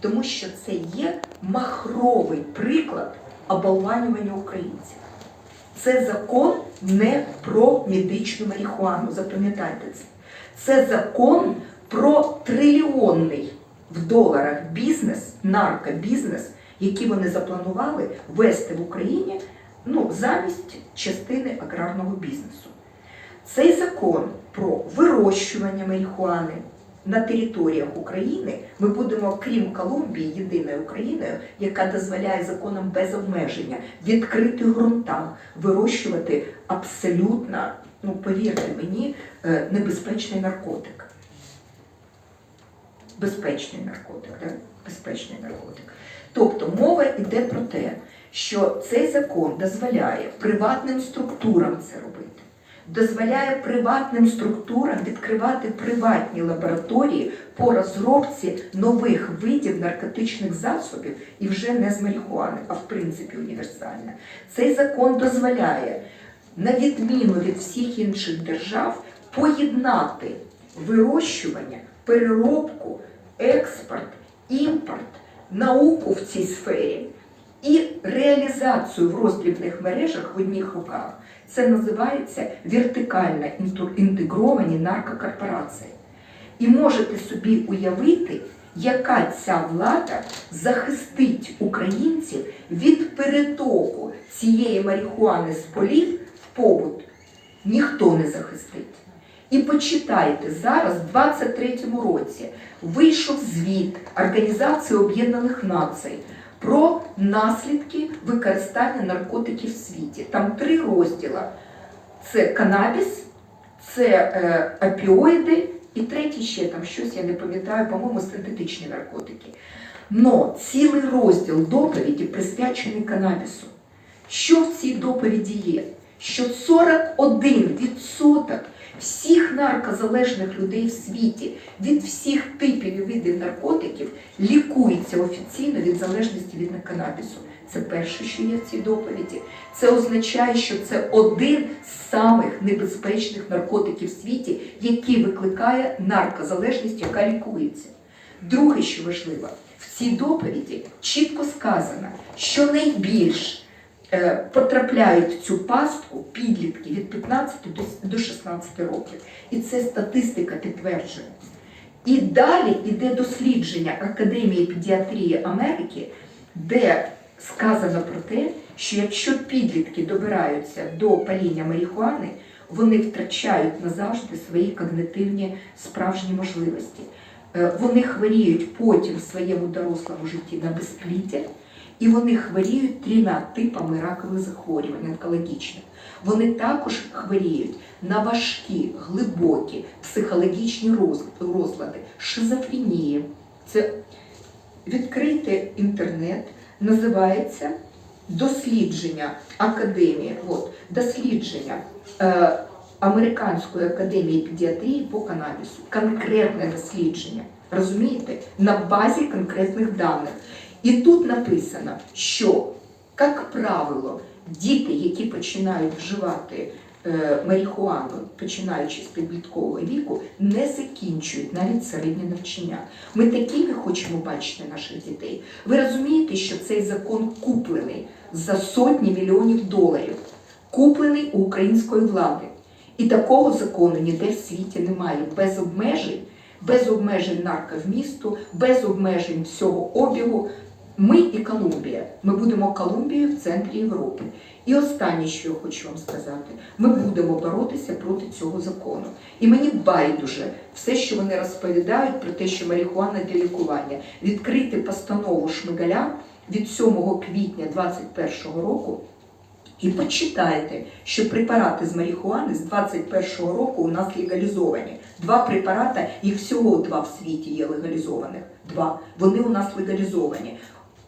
Тому що це є махровий приклад оболванювання українців. Це закон не про медичну марихуану, запам'ятайте це. Це закон про трильйонний в доларах бізнес, наркобізнес, який вони запланували вести в Україні ну, замість частини аграрного бізнесу. Цей закон про вирощування марихуани на територіях України ми будемо, крім Колумбії, єдиною Україною, яка дозволяє законом без обмеження відкритих ґрунтах вирощувати абсолютно, ну повірте мені, е, небезпечний наркотик. Безпечний наркотик, да? безпечний наркотик. Тобто мова йде про те, що цей закон дозволяє приватним структурам це робити дозволяє приватним структурам відкривати приватні лабораторії по розробці нових видів наркотичних засобів і вже не з марихуани, а в принципі універсальна. Цей закон дозволяє, на відміну від всіх інших держав, поєднати вирощування, переробку, експорт, імпорт, науку в цій сфері і реалізацію в роздрібних мережах в одних руках. Це називається вертикально інту- інтегровані наркокорпорації. І можете собі уявити, яка ця влада захистить українців від перетоку цієї марихуани з полів в побут. Ніхто не захистить. І почитайте, зараз, в 23-му році, вийшов звіт Організації Об'єднаних Націй про наслідки використання наркотиків в світі. Там три розділи: це канабіс, це е, опіоїди, і третій ще там щось, я не пам'ятаю, по-моєму, синтетичні наркотики. Но цілий розділ доповіді присвячений канабісу. Що в цій доповіді є? Що 41% всіх наркозалежних людей в світі від всіх типів і видів наркотиків лікується офіційно від залежності від канабісу. Це перше, що є в цій доповіді. Це означає, що це один з самих небезпечних наркотиків в світі, який викликає наркозалежність, яка лікується. Друге, що важливо, в цій доповіді чітко сказано, що найбільш потрапляють в цю пастку підлітки від 15 до- до 16 років. І це статистика підтверджує. І далі йде дослідження Академії педіатрії Америки, де сказано про те, що якщо підлітки добираються до паління марихуани, вони втрачають назавжди свої когнитивні справжні можливості. Е, Вони хворіють потім в своєму дорослому житті на безпліддя, і вони хворіють трьома типами ракових захворювань онкологічних. Вони також хворіють на важкі, глибокі психологічні розлади, шизофренії. Це відкрийте інтернет, називається дослідження академії. От, дослідження е, Американської академії педіатрії по канабісу. Конкретне дослідження. Розумієте? На базі конкретних даних. І тут написано, що, як правило, діти, які починають вживати е, марихуану, починаючи з підліткового віку, не закінчують навіть середнє навчання. Ми такими хочемо бачити наших дітей. Ви розумієте, що цей закон куплений за сотні мільйонів доларів, куплений у української влади. І такого закону ніде в світі немає. Без обмежень, без обмежень нарковмісту, без обмежень всього обігу. Ми і Колумбія. Ми будемо Колумбією в центрі Європи. І останнє, що я хочу вам сказати, ми будемо боротися проти цього закону. І мені байдуже все, що вони розповідають про те, що марихуана для лікування. Відкрити постанову Шмигаля від 7 квітня 2021 року. І почитайте, що препарати з марихуани з 21-го року у нас легалізовані. Два препарати, їх всього два в світі є легалізованих. Два. Вони у нас легалізовані.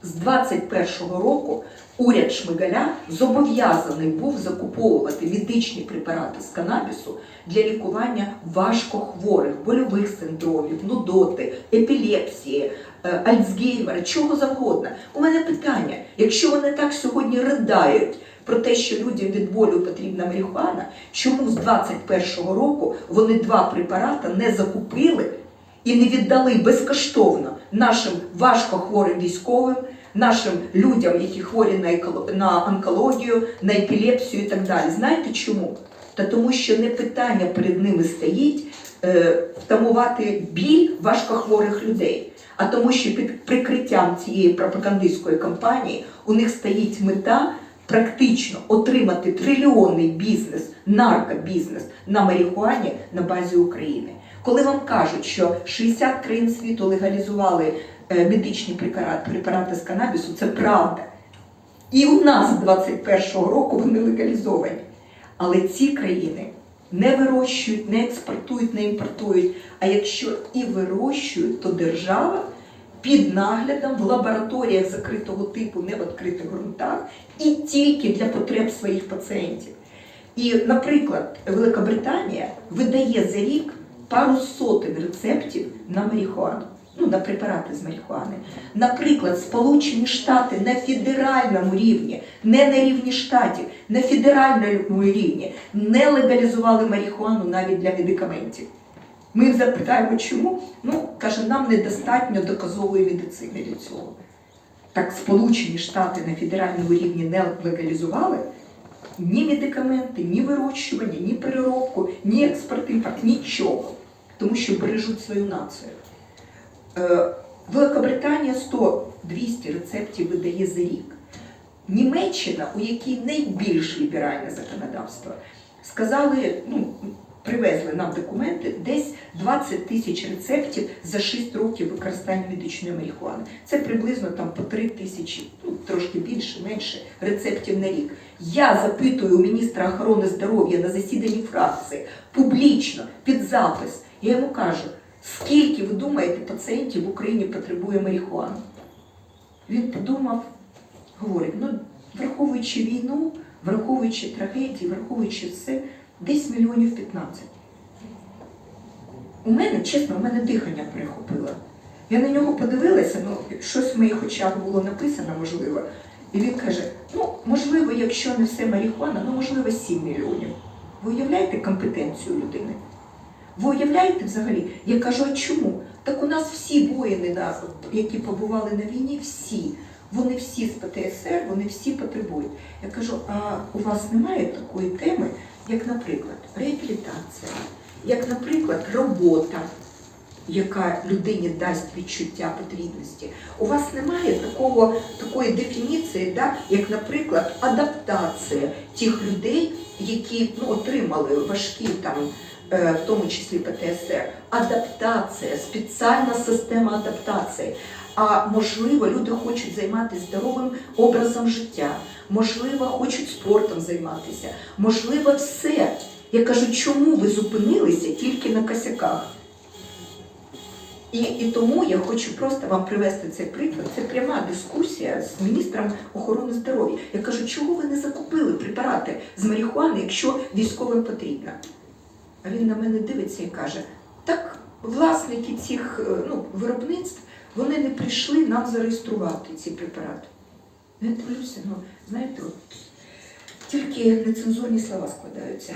З 21-го року уряд Шмигаля зобов'язаний був закуповувати медичні препарати з канабісу для лікування важкохворих, больових синдромів, нудоти, епілепсії, е, Альцгеймера, чого завгодно. У мене питання: якщо вони так сьогодні riдають про те, що людям від болю потрібна марихуана, чому з 21-го року вони два препарати не закупили і не віддали безкоштовно нашим важкохворим військовим, нашим людям, які хворі на, онкологію, на епілепсію і так далі. Знаєте чому? Та тому, що не питання перед ними стоїть е, втамувати біль важкохворих людей, а тому, що під прикриттям цієї пропагандистської кампанії у них стоїть мета практично отримати трильйонний бізнес, наркобізнес на марихуані на базі України. Коли вам кажуть, що 60 країн світу легалізували е, медичні препарати, препарати з канабісу, це правда. І у нас 21-го року вони легалізовані. Але ці країни не вирощують, не експортують, не імпортують. А якщо і вирощують, то держава під наглядом в лабораторіях закритого типу, не в відкритих ґрунтах, і тільки для потреб своїх пацієнтів. І, наприклад, Великобританія видає за рік пару сотень рецептів на марихуану, ну, на препарати з марихуани. Наприклад, Сполучені Штати на федеральному рівні, не на рівні штатів, на федеральному рівні не легалізували марихуану навіть для медикаментів. Ми запитаємо, чому? Ну, каже, нам недостатньо доказової медицини для цього. Так Сполучені Штати на федеральному рівні не легалізували ні медикаменти, ні вирощування, ні переробку, ні експорт, імпорт, нічого. Тому що бережуть свою націю. Е, Великобританія 100-200 рецептів видає за рік. Німеччина, у якій найбільш ліберальне законодавство, сказали, ну, привезли нам документи, десь 20 тисяч рецептів за 6 років використання медичної марихуани. Це приблизно там по 3 тисячі, ну трошки більше, менше рецептів на рік. Я запитую у міністра охорони здоров'я на засіданні фракції публічно під запис. Я йому кажу, скільки ви думаєте пацієнтів в Україні потребує марихуани? Він подумав, говорить, ну враховуючи війну, враховуючи трагедії, враховуючи все, десь мільйонів 15. У мене, чесно, у мене дихання перехопило. Я на нього подивилася, ну щось в моїх очах було написано, можливо. І він каже: ну, можливо, якщо не все марихуана, ну можливо 7 мільйонів. Ви уявляєте компетенцію людини? Ви уявляєте взагалі? Я кажу, а чому? Так у нас всі воїни, які побували на війні, всі, вони всі з ПТСР, вони всі потребують. Я кажу, а у вас немає такої теми, як, наприклад, реабілітація, як, наприклад, робота, яка людині дасть відчуття потрібності. У вас немає такого, такої дефініції, да, як, наприклад, адаптація тих людей, які ну, отримали важкі там, в тому числі ПТСР, адаптація, спеціальна система адаптації. А можливо, люди хочуть займатися здоровим образом життя, можливо, хочуть спортом займатися, можливо, все. Я кажу, чому ви зупинилися тільки на косяках? І, і тому я хочу просто вам привести цей приклад. Це пряма дискусія з міністром охорони здоров'я. Я кажу, чого ви не закупили препарати з марихуани, якщо військовим потрібно? А він на мене дивиться і каже: так власники цих е, ну, виробництв вони не прийшли нам зареєструвати ці препарати. Я дивлюся, ну знаєте, тільки нецензурні слова складаються.